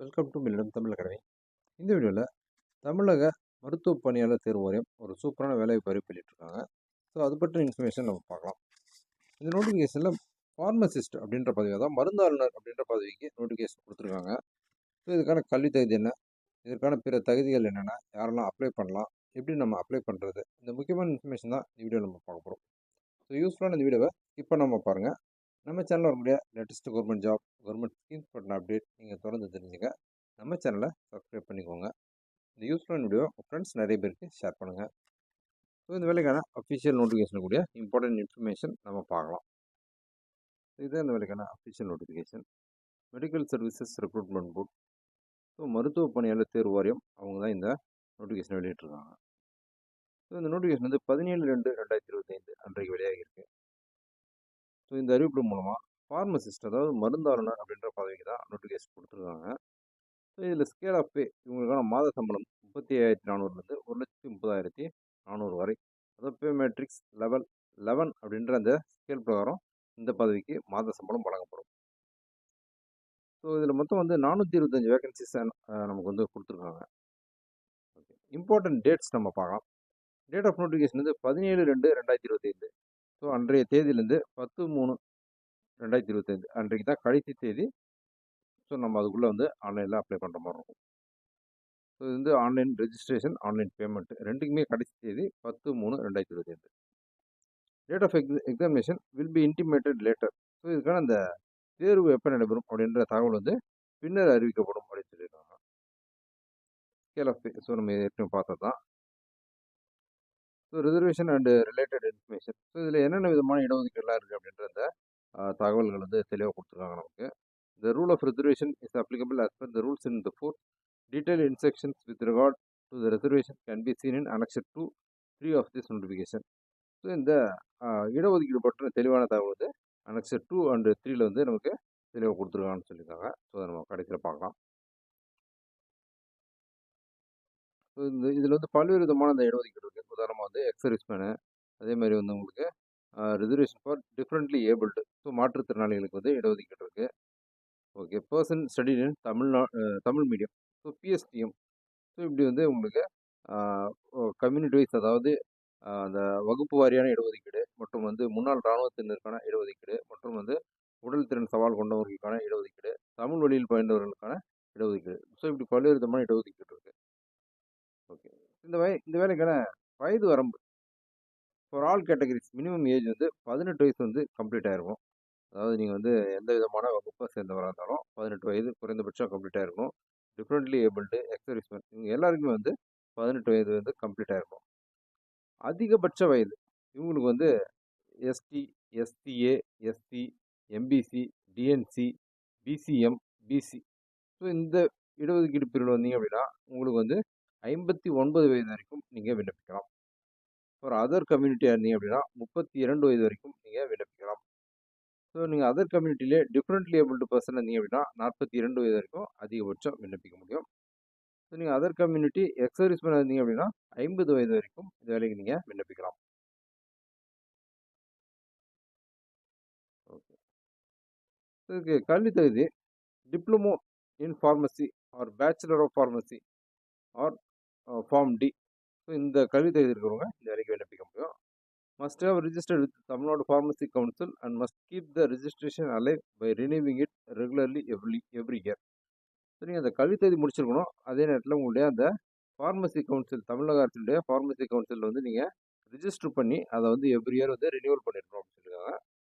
Welcome to மில்லிடம் Tamil academy இந்த வீடியோவில் தமிழக மருத்துவ பணியாளர் தேர்வு வாரியம் ஒரு சூப்பரான வேலைவாய்ப்பு அறிவிப்பு வெளியிட்டிருக்காங்க. ஸோ அது பற்றின இன்ஃபர்மேஷன் நம்ம பார்க்கலாம். இந்த நோட்டிஃபிகேஷனில் ஃபார்மசிஸ்ட் அப்படின்ற பதவியாக தான் மருந்தாளுநர் அப்படின்ற பதவிக்கு நோட்டிஃபிகேஷன் கொடுத்துருக்காங்க. ஸோ இதுக்கான கல்வி தகுதி என்ன? இதற்கான பிற தகுதிகள் என்னென்ன? யாரெல்லாம் அப்ளை பண்ணலாம்? எப்படி நம்ம அப்ளை பண்ணுறது இந்த முக்கியமான இன்ஃபர்மேஷன் தான் இந்த வீடியோ நம்ம பார்க்க போகிறோம் ஸோ யூஸ்ஃபுல்லான இந்த வீடியோவை இப்போ நம்ம பாருங்கள் நம்ம சேனலில் வரக்கூடிய latest government job government schemes பற்றின அப்டேட் நீங்கள் தொடர்ந்து தெரிஞ்சுங்க நம்ம சேனலை சப்ஸ்கிரைப் பண்ணிக்கோங்க. இந்த யூஸ்ஃபுல்லான வீடியோ உங்கள் ஃப்ரெண்ட்ஸ் நிறைய பேருக்கு ஷேர் பண்ணுங்கள் ஸோ இந்த வேலைக்கான அஃபிஷியல் நோட்டிஃபிகேஷன் கூடிய இம்பார்ட்டன்ட் இன்ஃபர்மேஷன் நம்ம பார்க்கலாம். இதுதான் இந்த வேலைக்கான official notification medical services recruitment board so மருத்துவ பணியாளர் தேர்வு வாரியம் அவங்க தான் இந்த நோட்டிஃபிகேஷன் வெளியிட்டிருக்காங்க. ஸோ இந்த நோட்டிஃபிகேஷன் வந்து பதினேழு ரெண்டு ரெண்டாயிரத்தி இருபத்தைந்து அன்றைக்கு வெளியாகியிருக்கு. ஸோ இந்த அறிவிப்பு மூலமாக ஃபார்மசிஸ்ட் அதாவது மருந்தாளுநர் அப்படின்ற பதவிக்கு தான் நோட்டிஃபிகேஷன் கொடுத்துருக்காங்க. ஸோ இதில் ஸ்கேல் ஆஃப் பே இவங்களுக்கான மாத சம்பளம் முப்பத்தி ஐயாயிரத்தி நானூறுலேருந்து ஒரு லட்சத்தி முப்பதாயிரத்தி நானூறு வரை. அதாவது பே மேட்ரிக்ஸ் லெவல் லெவன் அப்படின்ற அந்த ஸ்கேல் பிரகாரம் இந்த பதவிக்கு மாத சம்பளம் வழங்கப்படும். ஸோ இதில் மொத்தம் வந்து நானூற்றி இருபத்தஞ்சி வேகன்சிஸ் நமக்கு வந்து கொடுத்துருக்காங்க. ஓகே இம்பார்ட்டன்ட் டேட்ஸ் நம்ம பார்க்கலாம். டேட் ஆஃப் நோட்டிஃபிகேஷன் வந்து பதினேழு ரெண்டு ரெண்டாயிரத்தி இருபத்தைந்து. ஸோ அன்றைய தேதியிலேருந்து பத்து மூணு ரெண்டாயிரத்தி இருபத்தைந்து அன்றைக்கு தான் கடைசி தேதி. ஸோ நம்ம அதுக்குள்ளே வந்து ஆன்லைனில் அப்ளை பண்ணுற மாதிரி இருக்கும். ஸோ இது வந்து ஆன்லைன் ரெஜிஸ்ட்ரேஷன் ஆன்லைன் பேமெண்ட் ரெண்டுக்குமே கடைசி தேதி பத்து மூணு ரெண்டாயிரத்தி இருபத்தைந்து. Date of ex examination will be intimated later so இதுக்கான அந்த தேர்வு எப்போ நடைபெறும் அப்படின்ற தகவல் வந்து பின்னர் அறிவிக்கப்படும் அப்படின்னு சொல்லியிருக்காங்க. ஸ்கேல் ஆஃப் ஸோ நம்ம ஏற்கனவே பார்த்தது தான். So reservation and related information so இதில் என்னென்ன விதமான இடஒதுக்கீடுலாம் இருக்குது அப்படின்ற அந்த தகவல்கள் வந்து தெளிவாக கொடுத்துருக்காங்க நமக்கு. The rule of reservation is applicable as per the rules in the fourth detail instructions with regard to the reservation can be seen in annexure 2 3 of this notification. So இந்த இடஒதுக்கீடு பற்றின தெளிவான தகவல் வந்து அனெக்சர் டூ அண்டு த்ரீல வந்து நமக்கு தெளிவாக கொடுத்துருக்காங்கன்னு சொல்லியிருக்காங்க. ஸோ அதை நம்ம கடைசியில் பார்க்கலாம். இந்த இதில் வந்து பல்வேறு விதமான அந்த இடஒதுக்கீடு இருக்குது உதாரணமாக வந்து எக்ஸர்விஸ்மேனு அதே மாதிரி வந்து உங்களுக்கு reservation for differently abled so மாற்றுத்திறனாளிகளுக்கு வந்து இடஒதுக்கீடு இருக்குது okay person study in தமிழ்நா Tamil medium so PSTM so இப்படி வந்து உங்களுக்கு கம்யூனிட்டி வைஸ் அதாவது அந்த வகுப்பு வாரியான இடஒதுக்கீடு மற்றும் வந்து முன்னாள் இராணுவத்தினருக்கான இடஒதுக்கீடு மற்றும் வந்து உடல் திறன் சவால் கொண்டவர்களுக்கான இடஒதுக்கீடு தமிழ் வழியில் பயின்றவர்களுக்கான இடஒதுக்கீடு. ஸோ இப்படி பல்வேறு விதமான இடஒதுக்கீடு இருக்குது ஓகே. இந்த வய இந்த வேலைக்கான வயது வரம்பு. For all categories minimum age வந்து பதினெட்டு வயசு வந்து கம்ப்ளீட் ஆகிருக்கும் அதாவது நீங்கள் வந்து எந்த விதமான வகுப்பை சேர்ந்தவராக இருந்தாலும் பதினெட்டு வயது குறைந்தபட்சம் கம்ப்ளீட் ஆகிருக்கும் டிஃப்ரெண்ட்லி ஏபிள்டு எக்ஸர்விஸ்மென் இவங்க எல்லாருக்குமே வந்து பதினெட்டு வயது வந்து கம்ப்ளீட் ஆகிருக்கும் அதிகபட்ச வயது இவங்களுக்கு வந்து ST STA SC MBC DNC BCM BC so இந்த இடஒதுக்கீடு பிரிவில் வந்தீங்க அப்படின்னா உங்களுக்கு வந்து ஐம்பத்தி ஒன்பது வயது வரைக்கும் நீங்கள் விண்ணப்பிக்கலாம். ஒரு அதர் கம்யூனிட்டியாக இருந்தீங்க அப்படின்னா முப்பத்தி இரண்டு வயது வரைக்கும் நீங்கள் விண்ணப்பிக்கலாம். ஸோ நீங்கள் அதர் கம்யூனிட்டியிலே டிஃப்ரெண்ட்லி ஏபிள்டு பர்சன் இருந்தீங்க அப்படின்னா நாற்பத்தி இரண்டு வயது வரைக்கும் அதிகபட்சம் விண்ணப்பிக்க முடியும். ஸோ நீங்கள் அதர் கம்யூனிட்டி எக்ஸர்விஸ்மேன் இருந்தீங்க அப்படின்னா ஐம்பது வயது வரைக்கும் இந்த வேலைக்கு நீங்கள் விண்ணப்பிக்கலாம். ஓகே இதுக்கு கல்வி தகுதி diploma in pharmacy or bachelor of pharmacy or pharm D so இந்த கல்வி தகுதி இருக்கிறவங்க இந்த வேலைக்கு விண்ணப்பிக்க முடியும். Must have registered with Tamil Nadu pharmacy council and must keep the registration alive by renewing it regularly every every year so நீங்கள் அந்த கல்வி தகுதி முடிச்சிருக்கணும். அதே நேரத்தில் உங்களுடைய அந்த ஃபார்மசி கவுன்சில் தமிழக அரசுடைய ஃபார்மசி கவுன்சிலில் வந்து நீங்கள் ரிஜிஸ்டர் பண்ணி அதை வந்து எவ்ரி இயர் வந்து ரினியூவல் பண்ணியிருக்கணும் அப்படின்னு சொல்லியிருக்காங்க.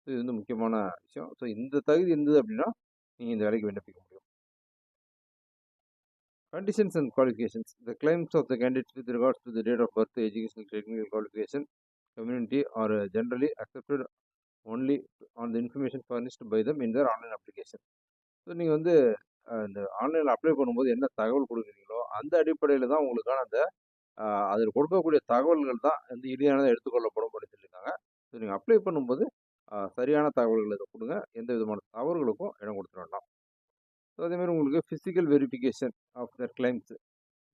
ஸோ இது வந்து முக்கியமான விஷயம். ஸோ இந்த தகுதி இருந்தது அப்படின்னா நீங்கள் இந்த வேலைக்கு விண்ணப்பிக்க conditions and qualifications the claims of the candidates with regards to the date of birth educational technical qualification community are uh, generally accepted only on the information furnished by them in their online application so நீங்கள் வந்து இந்த ஆன்லைனில் apply பண்ணும்போது என்ன தகவல் கொடுக்குறீங்களோ அந்த அடிப்படையில் தான் உங்களுக்கான அந்த அதில் கொடுக்கக்கூடிய தகவல்கள் தான் வந்து இறுதியானதை எடுத்துக்கொள்ளப்படும் அப்படின்னு சொல்லியிருக்காங்க ஸோ நீங்கள் அப்ளை பண்ணும்போது சரியான தகவல்களை இதை கொடுங்க எந்த விதமான தவறுகளுக்கும் இடம் கொடுத்துட வேண்டாம் ஸோ அதேமாதிரி உங்களுக்கு physical verification of their claims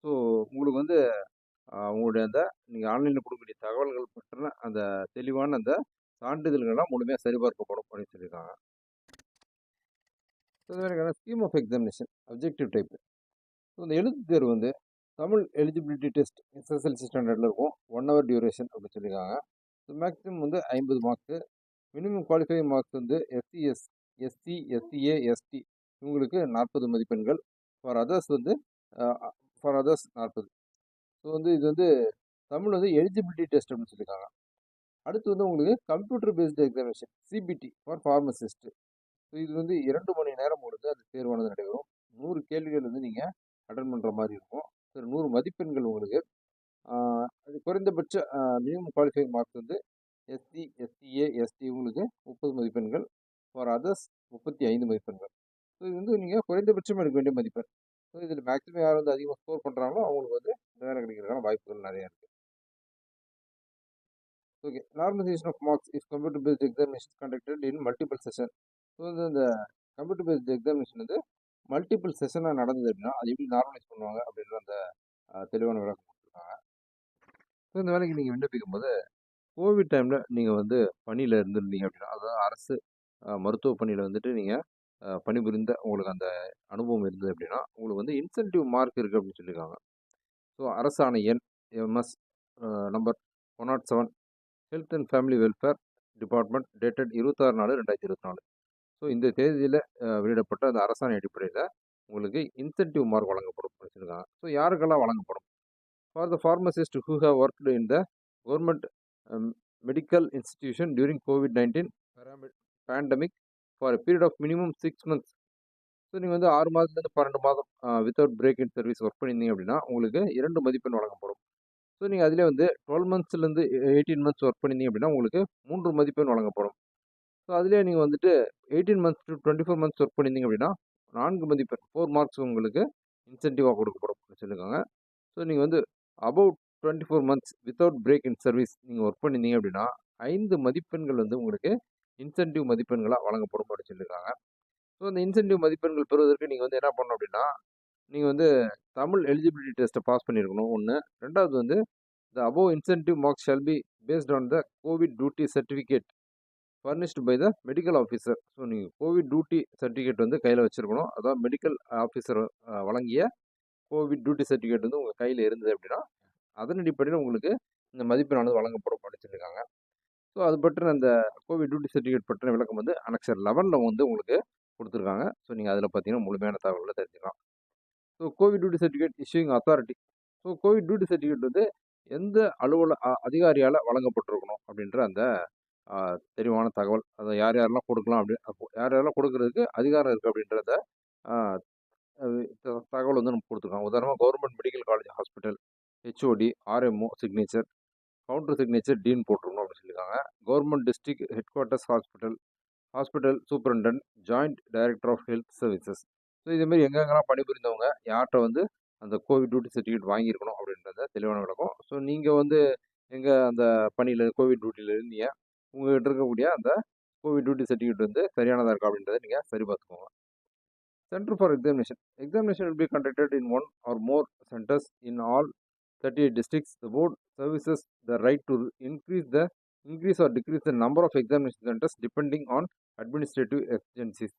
so உங்களுக்கு வந்து உங்களுடைய அந்த நீங்கள் ஆன்லைனில் கொடுக்கக்கூடிய தகவல்கள் பற்றின அந்த தெளிவான அந்த சான்றிதழ்கள்லாம் முழுமையாக சரிபார்க்கப்படும் அப்படின்னு சொல்லியிருக்காங்க. ஸோ இது scheme of examination objective type so இந்த எழுத்து தேர்வு வந்து தமிழ் எலிஜிபிலிட்டி டெஸ்ட் எஸ்எஸ்எல்சி ஸ்டாண்டர்டில் இருக்கும். ஒன் ஹவர் டியூரேஷன் அப்படின்னு சொல்லியிருக்காங்க. ஸோ மேக்ஸிமம் வந்து ஐம்பது மார்க்ஸு மினிமம் குவாலிஃபைங் மார்க்ஸ் வந்து எஸ்சிஎஸ் எஸ்சி எஸ்சிஏ எஸ்டி இவங்களுக்கு நாற்பது மதிப்பெண்கள். ஃபார் அதர்ஸ் வந்து ஃபார் அதர்ஸ் நாற்பது. ஸோ வந்து இது வந்து தமிழ் வந்து எலிஜிபிலிட்டி டெஸ்ட் அப்படின்னு சொல்லியிருக்காங்க அடுத்து வந்து உங்களுக்கு computer based examination CBT for pharmacist so இது வந்து இரண்டு மணி நேரம் உங்களுக்கு அது தேர்வானது நடைபெறும். நூறு கேள்விகள் வந்து நீங்கள் அட்டன் பண்ணுற மாதிரி இருக்கும். சரி நூறு மதிப்பெண்கள் உங்களுக்கு அது குறைந்தபட்ச மினிமம் குவாலிஃபைங் மார்க் வந்து எஸ்சி எஸ்சிஏ எஸ்டி உங்களுக்கு முப்பது மதிப்பெண்கள். ஃபார் அதர்ஸ் முப்பத்தி ஐந்து மதிப்பெண்கள். ஸோ இது வந்து நீங்கள் குறைந்தபட்சம் எடுக்க வேண்டிய மதிப்பெண் ஸோ இதில் மேக்ஸிமம் யார் வந்து அதிகமாக ஸ்கோர் பண்ணுறாங்களோ அவங்களுக்கு வந்து வேலை கிடைக்கிறதுக்கான வாய்ப்புகள் நிறையா இருக்குது okay normalization of marks is computer based examination conducted in multiple session so வந்து இந்த கம்ப்யூட்டர் பேஸ்ட் எக்ஸாமினேஷன் வந்து மல்டிபிள் செஷனாக நடந்தது அப்படின்னா அது எப்படி நார்மலைஸ் பண்ணுவாங்க அப்படின்ற அந்த தெளிவான விளக்கம் கொடுத்துருக்காங்க. ஸோ இந்த வேலைக்கு நீங்கள் விண்ணப்பிக்கும் போது கோவிட் டைமில் நீங்கள் வந்து பணியில் இருந்திருந்தீங்க அப்படின்னா அதாவது அரசு மருத்துவ பணியில் வந்துட்டு நீங்கள் பணிபுரிந்த உங்களுக்கு அந்த அனுபவம் இருந்தது அப்படின்னா உங்களுக்கு வந்து இன்சென்டிவ் மார்க் இருக்குது அப்படின்னு சொல்லியிருக்காங்க ஸோ அரசாணை எண் MS number one nought seven health and family welfare department dated இருபத்தாறு நாலு ரெண்டாயிரத்தி இருபத்தி நாலு. ஸோ இந்த தேதியில் வெளியிடப்பட்ட அந்த அரசாணை அடிப்படையில் உங்களுக்கு இன்சென்டிவ் மார்க் வழங்கப்படும் சொல்லியிருக்காங்க ஸோ யாருக்கெல்லாம் வழங்கப்படும்? For the pharmacist who have worked in the government medical institution during COVID nineteen pandemic for period of minimum six months so நீங்கள் வந்து ஆறு மாதத்துலேருந்து பன்னெண்டு மாதம் without break in service work பண்ணியிருந்தீங்க அப்படின்னா உங்களுக்கு இரண்டு மதிப்பெண் வழங்கப்படும். ஸோ நீங்கள் அதிலே வந்து டுவெல் மந்த்ஸ்லேருந்து எயிட்டீன் மந்த்ஸ் ஒர்க் பண்ணியிருந்தீங்க அப்படின்னா உங்களுக்கு மூன்று மதிப்பெண் வழங்கப்படும். ஸோ அதிலே நீங்கள் வந்துட்டு eighteen months to twenty four months work பண்ணியிருந்தீங்க அப்படின்னா நான்கு மதிப்பெண் ஃபோர் மார்க்ஸ் உங்களுக்கு இன்சென்டிவாக கொடுக்கப்படும். சொல்லியிருக்காங்க. ஸோ நீங்கள் வந்து about twenty four months without break in service நீங்கள் ஒர்க் பண்ணியிருந்தீங்க அப்படின்னா ஐந்து மதிப்பெண்கள் வந்து உங்களுக்கு இன்சென்டிவ் மதிப்பெண்களாக வழங்கப்படும் அப்படின்னு சொல்லியிருக்காங்க. ஸோ அந்த இன்சென்டிவ் மதிப்பெண்கள் பெறுவதற்கு நீங்கள் வந்து என்ன பண்ணணும் அப்படின்னா நீங்கள் வந்து தமிழ் எலிஜிபிலிட்டி டெஸ்ட்டை பாஸ் பண்ணியிருக்கணும். ஒன்று ரெண்டாவது வந்து the above incentive marks shall be based on the COVID duty certificate furnished by the medical officer so நீங்கள் கோவிட் டியூட்டி சர்டிஃபிகேட் வந்து கையில் வச்சுருக்கணும். அதான் மெடிக்கல் ஆஃபீஸர் வழங்கிய கோவிட் டியூட்டி சர்டிஃபிகேட் வந்து உங்கள் கையில் இருந்தது அப்படின்னா அதன் அடிப்படையில் உங்களுக்கு இந்த மதிப்பெண்ணானது வழங்கப்படும் அப்படின்னு சொல்லியிருக்காங்க. ஸோ அது பற்றின அந்த கோவிட் டியூட்டி சர்டிஃபிகேட் பற்றின விளக்கம் வந்து அனக்சர் லெவனில் வந்து உங்களுக்கு கொடுத்துருக்காங்க. ஸோ நீங்கள் அதில் பார்த்தீங்கன்னா முழுமையான தகவல்களை தெரிஞ்சுக்கலாம். So COVID duty certificate issuing authority so COVID duty certificate வந்து எந்த அலுவல அதிகாரியால் வழங்கப்பட்டிருக்கணும் அப்படின்ற அந்த தெளிவான தகவல். அதை யார் யாரெல்லாம் கொடுக்கலாம் அப்படி யார் யாரெல்லாம் கொடுக்கறதுக்கு அதிகாரம் இருக்குது அப்படின்றத தகவல் வந்து நம்ம கொடுத்துருக்காங்க. உதாரணமாக government medical college hospital HOD RMO signature counter signature dean போட்டிருக்கணும் அப்படின்னு சொல்லியிருக்காங்க. Government district headquarters hospital hospital superintendent joint director of health services so இதேமாரி எங்கெங்கெல்லாம் பணிபுரிந்தவங்க யார்கிட்ட வந்து அந்த கோவிட் டியூட்டி சர்டிஃபிகேட் வாங்கியிருக்கணும் அப்படின்றத தெளிவான விளக்கம். ஸோ நீங்கள் வந்து எங்கள் அந்த பணியில் கோவிட் டியூட்டியில் இருந்தீங்க உங்கள்கிட்ட இருக்கக்கூடிய அந்த கோவிட் டியூட்டி சர்டிஃபிகேட் வந்து சரியானதாக இருக்கா அப்படின்றத நீங்கள் சரி பார்த்துக்கோங்க centre for examination examination will be conducted in one or more centres in all 38 districts, the board services the right to increase the increase or decrease the number of examination centers depending on administrative exigencies.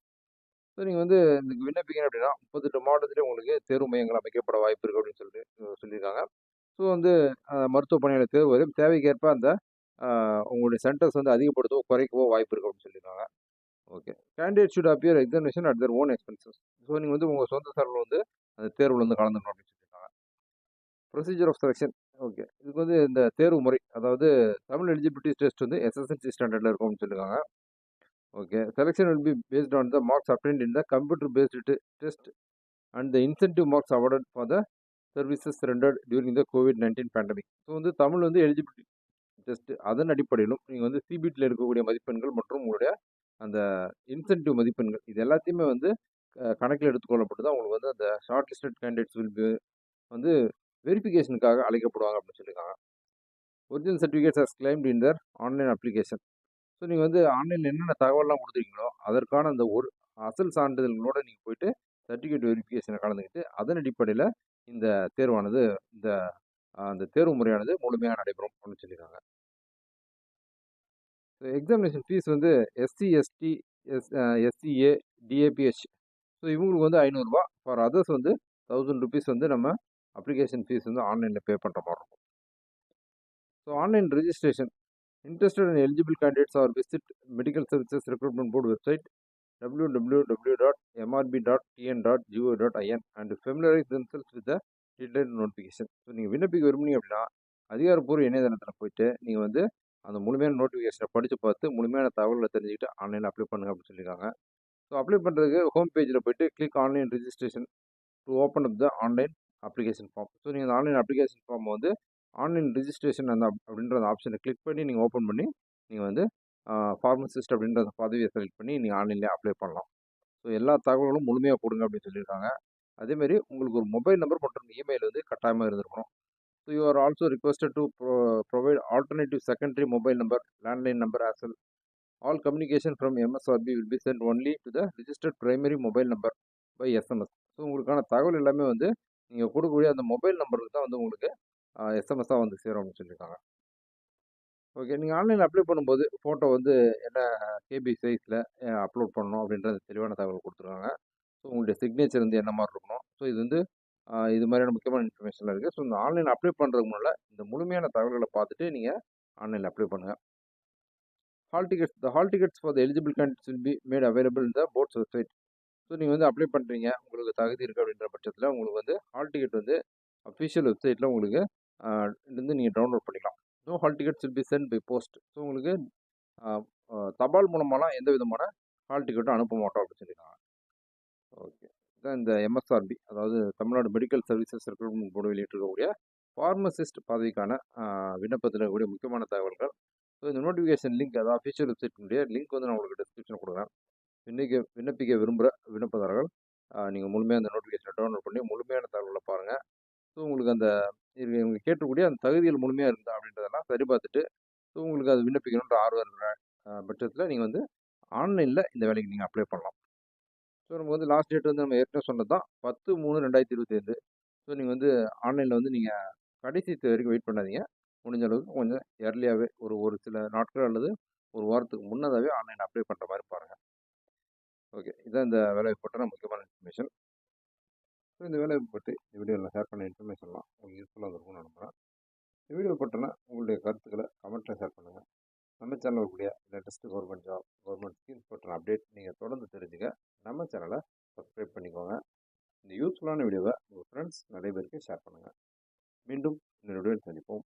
So நீங்கள் வந்து இந்த விண்ணப்பிக்கணும் அப்படின்னா முப்பத்தெட்டு மாவட்டத்திலே உங்களுக்கு தேர்வு மையங்கள் அமைக்கப்பட வாய்ப்பு இருக்குது அப்படின்னு சொல்லிட்டு சொல்லியிருக்காங்க. ஸோ வந்து மருத்துவ பணியாளர் தேர்வு வரும். தேவைக்கேற்ப அந்த உங்களுடைய சென்டர்ஸ் வந்து அதிகப்படுத்தவோ குறைக்கவோ வாய்ப்பு இருக்குது அப்படின்னு சொல்லியிருக்காங்க. Okay candidate should appear examination at their own expenses so நீங்கள் வந்து உங்கள் சொந்த சார்பில் வந்து அந்த தேர்வில் வந்து கலந்துக்கணும் அப்படின்னு ப்ரொசீஜர் ஆஃப் செலெக்ஷன் ஓகே இதுக்கு வந்து இந்த தேர்வு முறை அதாவது தமிழ் எலிஜிபிலிட்டி டெஸ்ட் வந்து எஸ்எஸ்எல்சி ஸ்டாண்டர்டில் இருக்கும்னு சொல்லியிருக்காங்க okay selection will be based on the marks obtained in the computer based test and the incentive marks awarded for the services rendered during the COVID nineteen pandemic so வந்து தமிழ் வந்து eligibility test அதன் அடிப்படையிலும் நீங்கள் வந்து சிபிடியில் இருக்கக்கூடிய மதிப்பெண்கள் மற்றும் உங்களுடைய அந்த இன்சென்டிவ் மதிப்பெண்கள் இது எல்லாத்தையுமே வந்து கணக்கில் எடுத்துக்கொள்ளப்பட்டு தான் உங்களுக்கு வந்து அந்த shortlisted candidates will be வந்து வெரிஃபிகேஷனுக்காக அழைக்கப்படுவாங்க அப்படின்னு சொல்லியிருக்காங்க. Original certificates as claimed in their online application so நீங்கள் வந்து ஆன்லைனில் என்னென்ன தகவல்லாம் கொடுத்துருக்கீங்களோ அதற்கான அந்த ஒரு அசல் சான்றிதழ்களோடு நீங்கள் போயிட்டு சர்டிஃபிகேட் வெரிஃபிகேஷனை கலந்துக்கிட்டு அதன் அடிப்படையில் இந்த தேர்வானது இந்த அந்த தேர்வு முறையானது முழுமையாக நடைபெறும் அப்படின்னு சொல்லியிருக்காங்க. ஸோ எக்ஸாமினேஷன் ஃபீஸ் வந்து SC ST S SCA DAPH so இவங்களுக்கு வந்து ஐநூறுரூவா ஃபார் அதர்ஸ் வந்து தௌசண்ட் ருபீஸ் வந்து நம்ம அப்ளிகேஷன் ஃபீஸ் வந்து ஆன்லைனில் பே பண்ணுற மாதிரி இருக்கும். So online registration interested and eligible candidates are visit medical services recruitment board website W W W dot MRB dot TN dot GO www.mrb.tn.go.in and familiarize themselves with the detail notification so நீங்கள் விண்ணப்பிக்க விரும்புனீங்க அப்படின்னா அதிகாரப்பூர்வ இணையதளத்தில் போயிட்டு நீங்கள் வந்து அந்த முழுமையான நோட்டிஃபிகேஷனை படித்து பார்த்து முழுமையான தகவல்களை தெரிஞ்சுக்கிட்டு ஆன்லைனில் அப்ளை பண்ணுங்க அப்படின்னு சொல்லியிருக்காங்க ஸோ அப்ளை பண்ணுறதுக்கு ஹோம் பேஜில் போயிட்டு click online registration to open up the online application form so நீங்கள் அந்த ஆன்லைன் அப்ளிகேஷன் ஃபார்ம் வந்து ஆன்லைன் ரிஜிஸ்ட்ரேஷன் அந்த அப்படின்ற அந்த ஆப்ஷனை கிளிக் பண்ணி நீங்கள் ஓப்பன் பண்ணி நீங்கள் வந்து ஃபார்மசிஸ்ட் அப்படின்ற அந்த பதவியை செலக்ட் பண்ணி நீங்கள் ஆன்லைன்லேயே அப்ளை பண்ணலாம். ஸோ எல்லா தகவல்களும் முழுமையாக கொடுங்க அப்படின்னு சொல்லியிருக்காங்க. அதேமாரி உங்களுக்கு ஒரு மொபைல் நம்பர் மற்றும் இமெயில் வந்து கட்டாயமாக இருந்திருக்கணும். So you are also requested to provide alternative secondary mobile number landline number as well all communication from MSRB will be sent only to the registered primary mobile number by SMS so உங்களுக்கான தகவல் எல்லாமே வந்து நீங்கள் கொடுக்கக்கூடிய அந்த mobile நம்பருக்கு தான் வந்து உங்களுக்கு எஸ்எம்எஸ்ஸாக வந்து சேரும் அப்படின்னு சொல்லியிருக்காங்க ஓகே. நீங்கள் ஆன்லைனில் அப்ளை பண்ணும்போது ஃபோட்டோ வந்து என்ன கேபி சைஸில் அப்லோட் பண்ணணும் அப்படின்றது தெளிவான தகவல் கொடுத்துருக்காங்க. ஸோ உங்களுடைய சிக்னேச்சர் வந்து என்ன மாதிரி இருக்கணும்? ஸோ இது வந்து இது மாதிரியான முக்கியமான இன்ஃபர்மேஷன்லாம் இருக்குது ஸோ இந்த ஆன்லைன் அப்ளை பண்ணுறதுக்கு முன்னால் இந்த முழுமையான தகவல்களை பார்த்துட்டு நீங்கள் ஆன்லைனில் அப்ளை பண்ணுங்கள் hall tickets the hall tickets for the eligible candidates will be made available இந்த போர்ட்ஸ் வெப்சைட். ஸோ நீங்கள் வந்து அப்ளை பண்ணுறீங்க உங்களுக்கு தகுதி இருக்குது அப்படின்ற பட்சத்தில் உங்களுக்கு வந்து ஹால் டிக்கெட் வந்து அஃபிஷியல் வெப்சைட்டில் உங்களுக்கு இருந்து நீங்கள் டவுன்லோட் பண்ணிக்கலாம். No hall ticket will be sent by post so உங்களுக்கு தபால் மூலமாலாம் எந்த விதமான ஹால் டிக்கெட்டும் அனுப்ப மாட்டோம் அப்படின்னு சொல்லியிருக்காங்க ஓகே இதான் இந்த எம்எஸ்ஆர்பி அதாவது Tamil Nadu medical services recruitment board வெளியிட்டிருக்கக்கூடிய pharmacist பதவிக்கான விண்ணப்பத்தில் இருக்கக்கூடிய முக்கியமான தகவல்கள். ஸோ இந்த நோட்டிஃபிகேஷன் லிங்க் அதாவது அஃபிஷியல் வெப்சைட்டினுடைய லிங்க் வந்து நான் உங்களுக்கு டிஸ்கிரிப்ஷன் கொடுக்குறேன். விண்ணப்பிக்க விண்ணப்பிக்க விரும்புகிற விண்ணப்பதாரர்கள் நீங்கள் முழுமையாக அந்த நோட்டிஃபிகேஷனை டவுன்லோட் பண்ணி முழுமையான தகவலை பாருங்கள் ஸோ உங்களுக்கு அந்த இவங்க கேட்டக்கூடிய அந்த தகுதிகள் முழுமையாக இருந்தா அப்படின்றதெல்லாம் சரி பார்த்துட்டு ஸோ உங்களுக்கு அது விண்ணப்பிக்கணுன்ற ஆர்வம் இருக்கிற பட்சத்தில் நீங்கள் வந்து ஆன்லைனில் இந்த வேலைக்கு நீங்கள் அப்ளை பண்ணலாம். ஸோ நம்ம வந்து லாஸ்ட் டேட் வந்து நம்ம ஏற்கனவே சொன்னது தான் பத்து மூணு ரெண்டாயிரத்தி இருபத்தி ஸோ நீங்கள் வந்து ஆன்லைனில் வந்து நீங்கள் கடைசி வரைக்கும் வெயிட் பண்ணாதீங்க. முடிஞ்ச அளவுக்கு கொஞ்சம் ஏர்லியாகவே ஒரு ஒரு சில நாட்கள் அல்லது ஒரு வாரத்துக்கு முன்னதாகவே ஆன்லைன் அப்ளை பண்ணுற மாதிரி பாருங்கள் ஓகே இதான் இந்த வேலை பற்றின முக்கியமான இன்ஃபர்மேஷன் ஸோ இந்த வேலையை பற்றி இந்த வீடியோவில் ஷேர் பண்ண இன்ஃபர்மேஷன்லாம் உங்களுக்கு யூஸ்ஃபுல்லாக இருக்கும்னு நம்புகிறேன் இந்த வீடியோ போட்டோன்னா உங்களுடைய கருத்துக்களை கமெண்ட்டில் ஷேர் பண்ணுங்கள் நம்ம சேனல் இருக்கக்கூடிய latest government job government schemes பற்றின அப்டேட் நீங்கள் தொடர்ந்து தெரிஞ்சுக்க நம்ம சேனலை சப்ஸ்கிரைப் பண்ணிக்கோங்க. இந்த யூஸ்ஃபுல்லான வீடியோவை உங்கள் ஃப்ரெண்ட்ஸ் நிறைய பேருக்கு ஷேர் பண்ணுங்கள் மீண்டும் இந்த வீடியோவில் சந்திப்போம்.